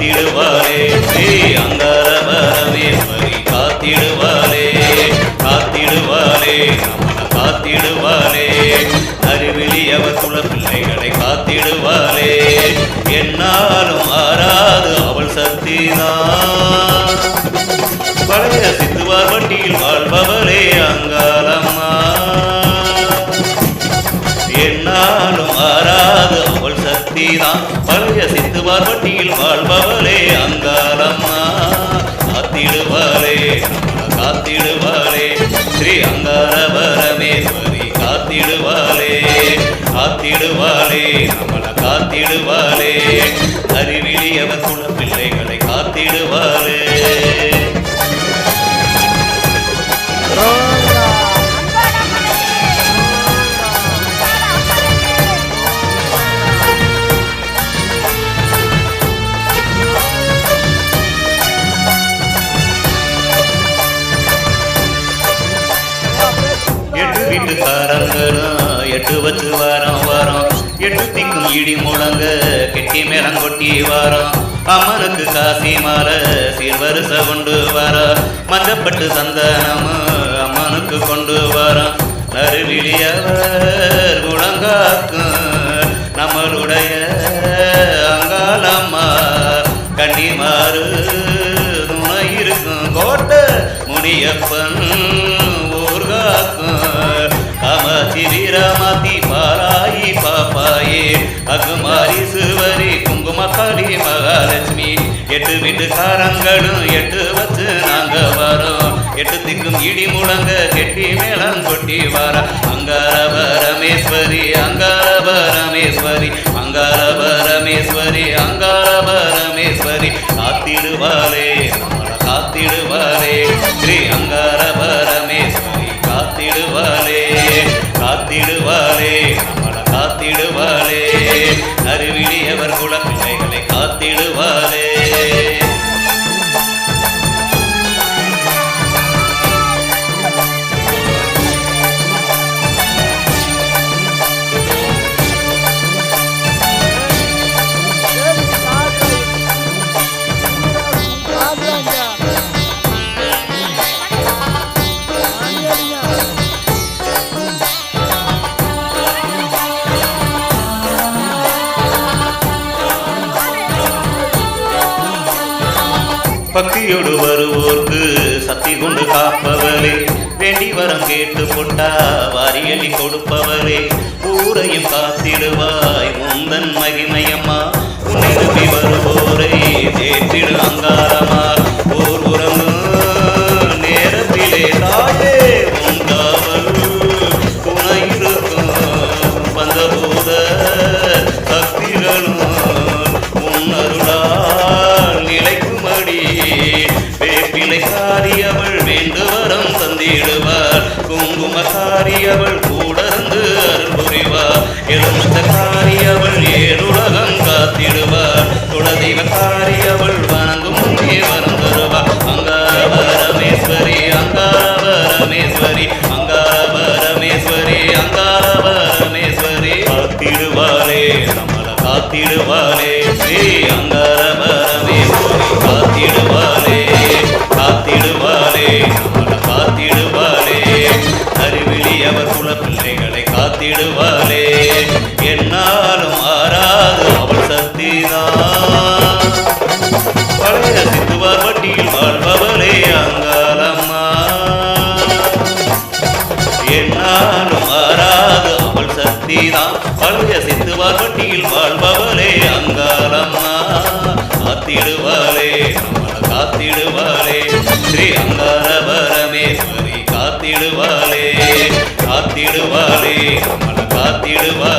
காத்திடுவாளே ஸ்ரீ அங்காரபரமேஸ்வரி காத்திடுவாளே காத்திடுவாளே நம்மளை காத்திடுவாளே அறிவிலி அவர் குல பிள்ளைகளை காத்திடுவாளே என்னாலும் ஆறாது அவள் சக்திதான். காத்திடுவாளே. ஸ்ரீ அங்கார பரமேஸ்வரி காத்திடுவாளே. காத்திடுவாளே நம்மள காத்திடுவாளே. அறிவிலியவர் குல பிள்ளைகளை காத்திடுவாளே. வாரம் எட்டு திக்கும் இடி முழங்க கெட்டி மேலங்கொட்டி வாரம் அம்மனுக்கு காசி மாற சீர்வரிச கொண்டு வர. மஞ்சப்பட்டு சந்தனமும் அம்மனுக்கு கொண்டு வரோம் நறுவிழியவர் குளங்காக்கும் நம்மளுடைய அங்காளம்மா. கன்னிமாறு துணை இருக்கும் கோட்டை முனியப்பன் ஊர்காக்கும். காமாட்சி வீரமாத்தி அகுமாரி சுவரி குங்குமக்காளி மகாலட்சுமி. எட்டு வீட்டுக்காரங்களும் எட்டு வச்சு நாங்க வரோம். எட்டு திக்கும் இடி முழங்க கெட்டி மேளம் கொட்டி வர. அங்கார பரமேஸ்வரி அங்கார பரமேஸ்வரி அங்கார பரமேஸ்வரி அங்கார பரமேஸ்வரி காத்திடுவாரே நம்மள காத்திடுவாளே. ஸ்ரீ அங்கார பரமேஸ்வரி காத்திடுவாரே காத்திடுவாரே நம்மளை காத்திடுவாரே பக்தியோடு வருவோர்க்கு சக்தி கொண்டு காப்பவரே வேண்டி வரம் கேட்டு போட்டா வாரியலி கொடுப்பவரே ஊரையும் காத்திடுவாய் உந்தன் மகிமையம்மா. உன்னிருப்பி வருவோரை தேற்றிடு அங்காரமா சக்திதான் பழைய சித்துவார் வட்டியில் வாழ்பவளே அங்காளம்மா. காத்திடுவாளே நம்மள காத்திடுவாளே. ஸ்ரீ அங்கார பரமேஸ்வரி காத்திடுவாளே. காத்திடுவாளே நம்மள காத்திடுவாளே.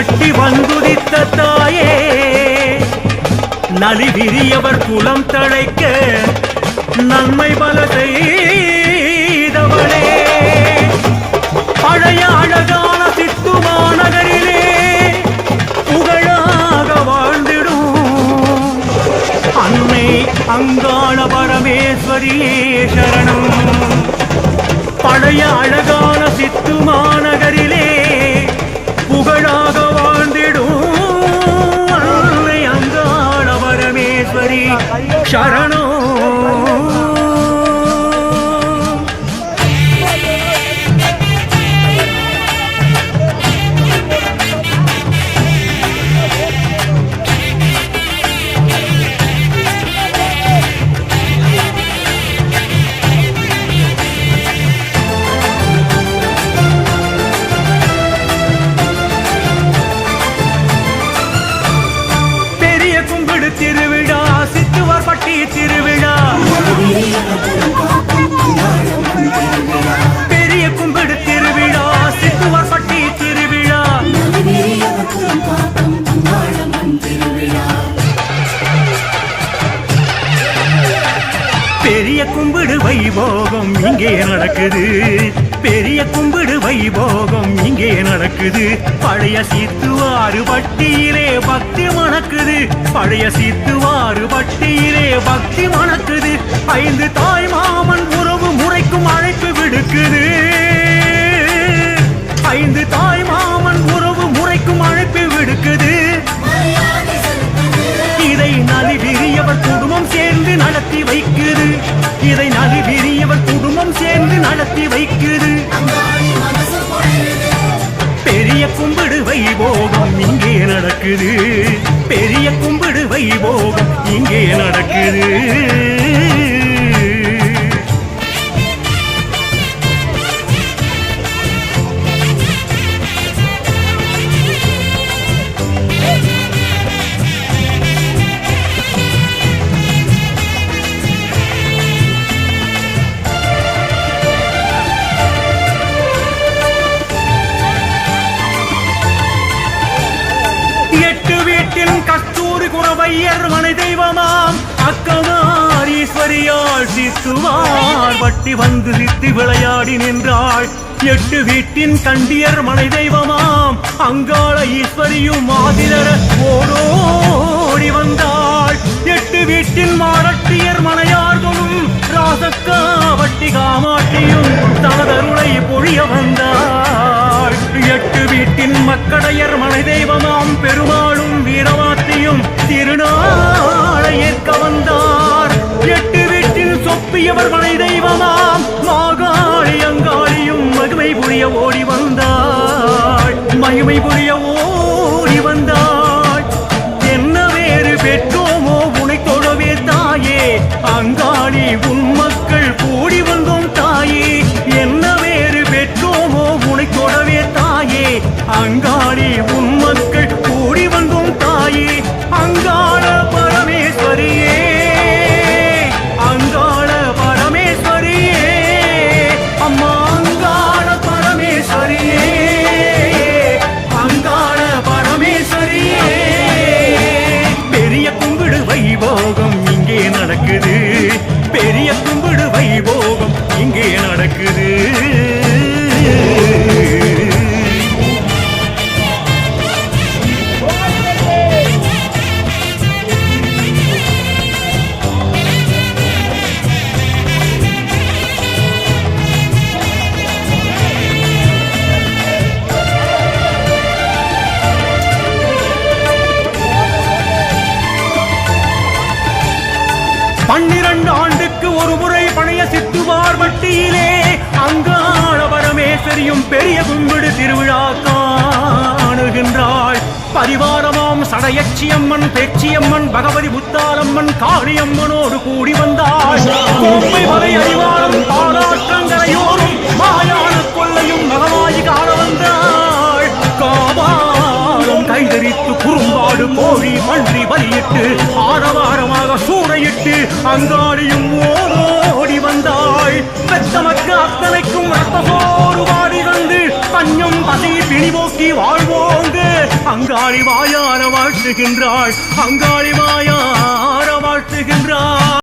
கட்டி வந்துதித்த தாயே நலிவிரியவர் குலம் தழைக்க நன்மை பல செய்தவளே. பழைய அழகான சித்து மாநகரிலே புகழாக வாழ்ந்திடும் அன்னை அங்காள பரமேஸ்வரியே சரணம். பழைய அழகான சித்து மாநகரிலே புகழாக ಶರಣೋ பெரிய கும்பிடு வைபோகம் இங்கே நடக்குது. பெரிய கும்பிடு வைபோகம் இங்கே நடக்குது. பழைய சீத்துவாறு பட்டியிலே பக்தி மணக்குது. பழைய சீத்துவாறு பட்டியிலே பக்தி மணக்குது. ஐந்து தாய்மா இதை பெரியவர் குடும்பம் சேர்ந்து நடத்தி வைக்குது. பெரிய கும்பிடு வைபோகம் இங்கே நடக்குது. பெரிய கும்பிடு வைபோகம் இங்கே நடக்குது. தெய்வமாம் அக்கமார் ஈஸ்வரியாள் சித்துவாள் வட்டி வந்து சித்தி விளையாடி நின்றாள். எட்டு வீட்டின் கண்டியர் மனை தெய்வமாம் அங்காள ஈஸ்வரியும் மாதிரர ஓடோடி வந்தாள். எட்டு வீட்டின் மாரட்டியர் மனையார்களும் ராசக்கா வட்டி காமாட்டியும் தனதருளை பொழிய வந்தார் எட்டு வீட்டின் மக்களையர் மலை தெய்வமாம். பெருமாளும் வீரவாத்தியும் திருநாளை வந்தார் எட்டு வீட்டில் சொப்பியவர் மலை தெய்வமாம். மாகாளி அங்காளியும் மகிமை புரிய ஓடி வந்தாள். மகிமை புரிய ஓடி வந்தாள். என்ன வேறு பெற்றோமோ உனை தொழவே தாயே. அங்காளி உன் அங்காளி உன் மக்கள் கூடி வந்தும் தாயே. அங்காள பரமேஸ்வரியே. அங்காள பரமேஸ்வரியே. அம்மா அங்காள பரமேஸ்வரியே. அங்காள பரமேஸ்வரியே. பெரிய கும்பிடு வைபோகம் இங்கே நடக்குது. பெரிய கும்பிடு வைபோகம் இங்கே நடக்குது. காணுகின்றாள் பரிவாரமாம் சடையச்சியம்மன் பேச்சியம்மன் பகவதி முத்தாலம்மன் காளியம்மனோடு கூடி வந்தாள் கோப்பை வரை அறிவாரம் பாலாற்றங்கரையோரும் மாயான கொள்ளையும் மகமாயி காண வந்தாள் காவாலும் கைதறித்து குறும்பாடு கோழி மன்றி பலியிட்டு ஆரவாரமாக சூறையிட்டு அங்காடியும் ஓடி வந்தாள் பெத்தமக்கு அத்தனைக்கும் ரத்தமோடு வாடி பஞ்சம் பசி பிணிபோக்கி வாழ்வோங்கு. அங்காளி வாயார வாழ்த்துகின்றாள். அங்காளி வாயார வாழ்த்துகின்றாள்.